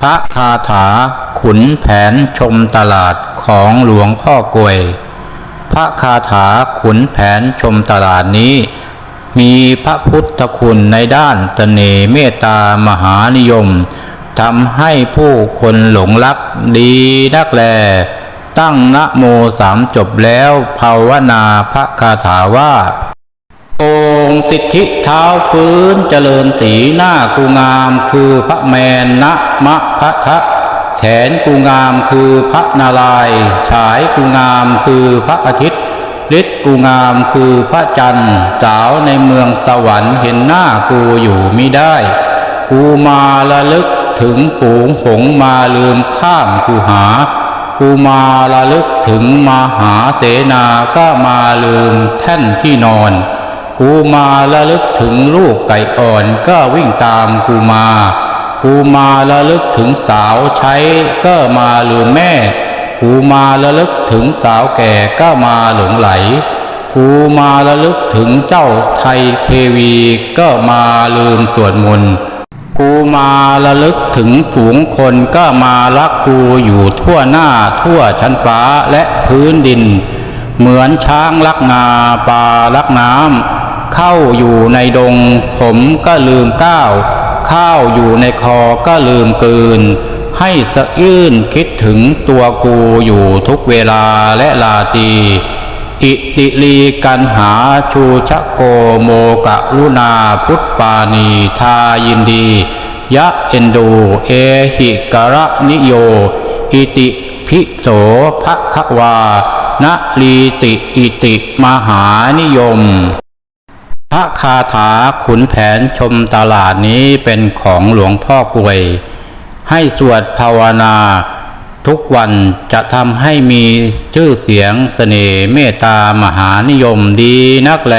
พระคาถาขุนแผนชมตลาดของหลวงพ่อกวย พระคาถาขุนแผนชมตลาดนี้ มีพระพุทธคุณในด้านตเนเมตตามหานิยมทำให้ผู้คนหลงรักดีนักแล ตั้งนะโมสามจบแล้วภาวนาพระคาถาว่า โอ สิทธิเท้าฟื้นเจริญสีหน้ากูงามคือพระแมนนะมะพะทะแขนกูงามคือพระนารายฉายกูงามคือพระอาทิตย์ฤทธิ์กูงามคือพระจันทร์สาวในเมืองสวรรค์เห็นหน้ากูอยู่มิได้ กูมาระลึกถึงฝูงหงมาลืมข้ามกูหา กูมาระลึกถึงมาหาเสนาก็มาลืมแท่นที่นอน กูมาระลึกถึงลูกไก่อ่อนก็วิ่งตามกูมา กูมาระลึกถึงสาวใช้ก็มาลืมแม่ กูมาระลึกถึงสาวแก่ก็มาหลงไหล กูมาระลึกถึงเจ้าไทยเทวีก็มาลืมสวดมนต์กูมาระลึกถึงฝูงคนก็มารักกูอยู่ทั่วหน้าทั่วชั้นฟ้าและพื้นดิน เหมือนช้างรักงาปลารักน้ำ เข้าอยู่ในดง ผมก็ลืมก้าว ข้าวอยู่ในคอก็ลืมกืน ให้สะอื้นคิดถึงตัวกูอยู่ทุกเวลาและลาตีอิติลีกันหาชูชะโกโมกะลุนาพุทธปานีทายินดี ยะเอนดูเอหิกระนิโย อิติพิโสภะคะวานะลีติอิติมหานิยม พระคาถาขุนแผนชมตลาดนี้เป็นของหลวงพ่อกวย ให้สวดภาวนา ทุกวันจะทำให้มีชื่อเสียงเสน่ห์เมตตามหานิยมดีนักแล